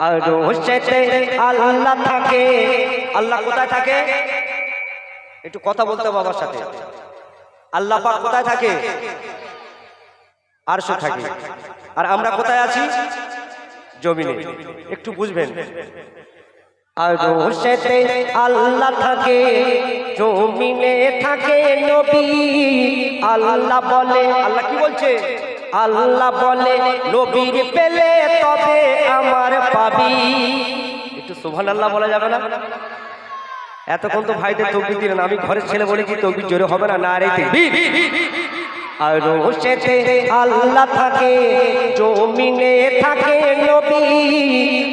আর আল্লাহ থাকে। আল্লাহ কোথায় থাকে? একটু কথা বলতে বাবার সাথে। আল্লাহ কোথায় থাকে? আরশে থাকে। আর আমরা কোথায় আছি? জমিনে। একটু বুঝবেন। আর সেতে আল্লাহ থাকে। জমিনে থাকে নবী। আল্লাহ বলে আল্লাহ কি বলছে? আল্লাহ বলে, নবীর পেলে তবে আমার পাবি একটু সুবহান আল্লাহ বলা যাবে না এতক্ষণ তো ভাইদের তকবির দিলেন, আমি ঘরের ছেলে বলেছি তকবির জোরে হবে না না রে। আর সেতে আল্লাহ থাকে, জমিনে থাকে নবী।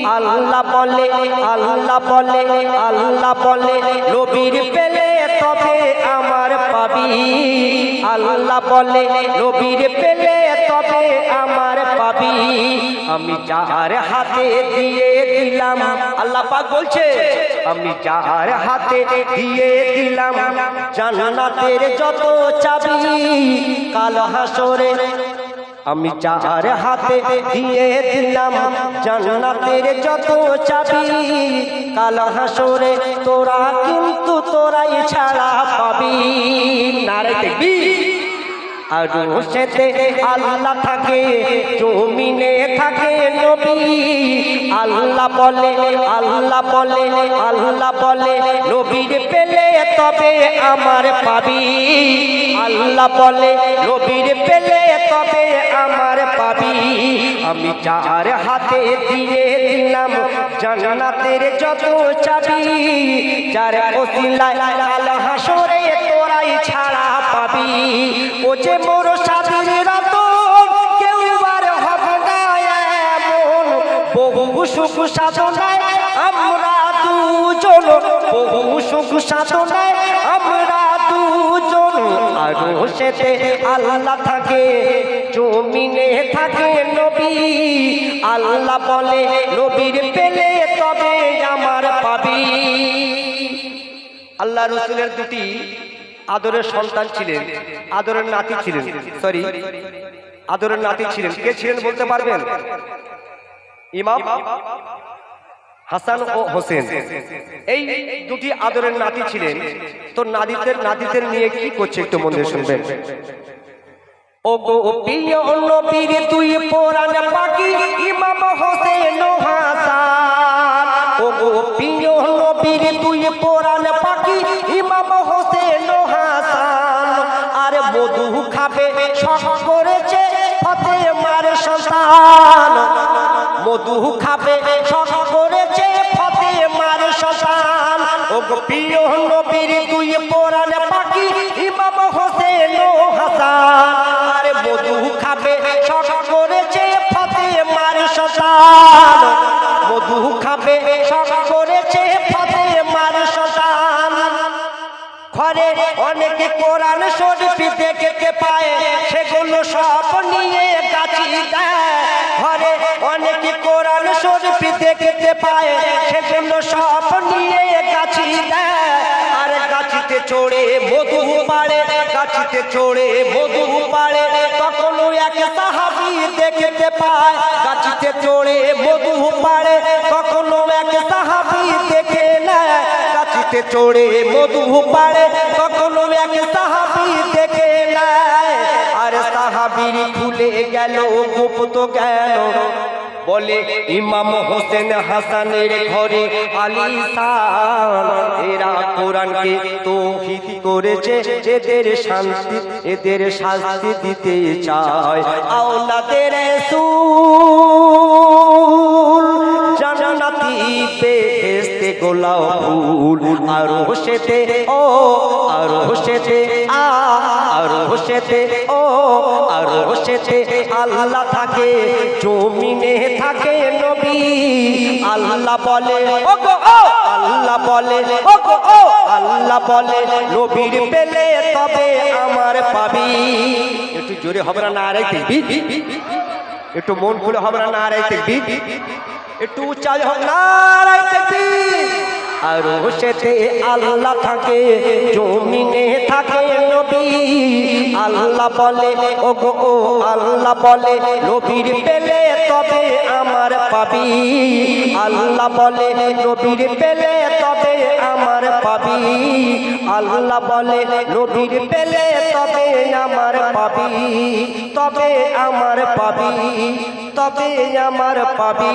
আল্লাহ বলে আল্লাহ বলে আল্লাহ বলে, নবীর পেলে তবে আমার পাবি। আল্লাহ বলে, নবীর পেলে তবে আমার পাবি। আমি যার হাতে দিয়ে দিলাম, আল্লাহ পাক বলছে, আমি যার হাতে দিয়ে দিলাম, জান্নাতের যত চাবি, কাল হাসরে আমি যার হাতে দিয়ে দিলাম, জান্নাতের যত চাবি, কাল হাসরে তোরা কিন্তু তোরাই ছাড়া পাবি। নারে দেখবি আর সেতে আল্লাহ থাকে, জমিনে থাকে নবী। আল্লাহ বলে আল্লাহ বলে আল্লাহ বলে, নবীর পেলে তবে আমার পাবি। আল্লাহ বলে, নবীর পেলে তবে আমার পাবি। আমি যার হাতে দিয়ে দিলাম জান্নাতের যত চাবি, যার ওসিলায় কাল হাসরে তোরাই ছাড়া পাবি। ও যে মোর স্বাধীন রতন, কেউ আর হবে না এমন। বহু সুখ সাধনায় আমরা দুজন। বহু সুখ সাধনায় আমরা দুজন। আর সেতে আল্লাহ থাকে, জমিনে থাকে নবী। আল্লাহ বলে, নবীর পেলে তবে আমার পাবি। আল্লাহ রসুলের দুটি আদরের সন্তান ছিলেন। আদরের নাতি ছিলেন। সরি আদরের নাতি ছিলেন। কে ছিলেন বলতে পারবেন? ইমাম হাসান ও হোসেন। এই দুটি আদরের নাতি ছিলেন। তো নাদিদের নাতিদের নিয়ে কি করছে একটু মন শুনবেন? ও গো প্রিয় নবীর, তুই পোরান পাখি। ইমাম হোসেন গো প্রিয় নবীর তুই পোড়ান পাখি ইমাম হোসেন হাসান। আর মধু খাবে সব করেছে ফতে মার সন্তান। মধু খাবে অনেকে কোরআন শরীফ দেখতে পায়, সেগুলো সব নিয়ে গাছি দেয়। ঘরে অনেকে কোরআন শরীফ দেখতে পায়, সেগুলো সব নিয়ে গাছি দেয়। আর গাছিতে চড়ে মধু পাড়ে, গাছিতে চড়ে মধু পাড়ে, তখনও এক সাহাবি দেখতে পায়, গাছিতে চড়ে মধু পাড়ে, তখনও এক সাহাবি দেখে নেয়। গাছিতে চড়ে মধু পাড়ে তখনও এক সাহাবি দেখে নেয়। আর সাহাবির গেল, গুপ্ত গেল। বলে ইমাম হোসেন হাসানের ঘরে আলিসান এরা কোরআনকে তৌহিদ করেছে, এদের শান্তি এদের শাস্তি দিতে চায়। আওলাদের সুল বেহেশতে গোলাপ ফুল, আর হোসেতে, ও, আর হোসেতে আর হোসেতে, ও, আর হোসেতে, আল্লাহ থাকে, জমিনে থাকে নবী। আল্লাহ বলে ও গো ও, আল্লাহ বলে ও গো ও, আল্লাহ বলে, নবীর পেলে তবে আমার পাবি। একটু জোরে হবে না না রে একটু মন খুলে হবে না না রে একটু উচ্চাজ হোক নারাই তাকবীর আর আল্লাহ থাকে, জমিনে থাকে নবী। আল্লাহ বলে ও গো ও আল্লাহ বলে, নবীর পেলে তবে আমার পাবি। আল্লাহ বলে, নবীর পেলে তবে আমার পাবি। আল্লাহ বলে, নবীর পেলে তবে আমার পাবি। তবে আমার পাবি, তবে আমার পাবি।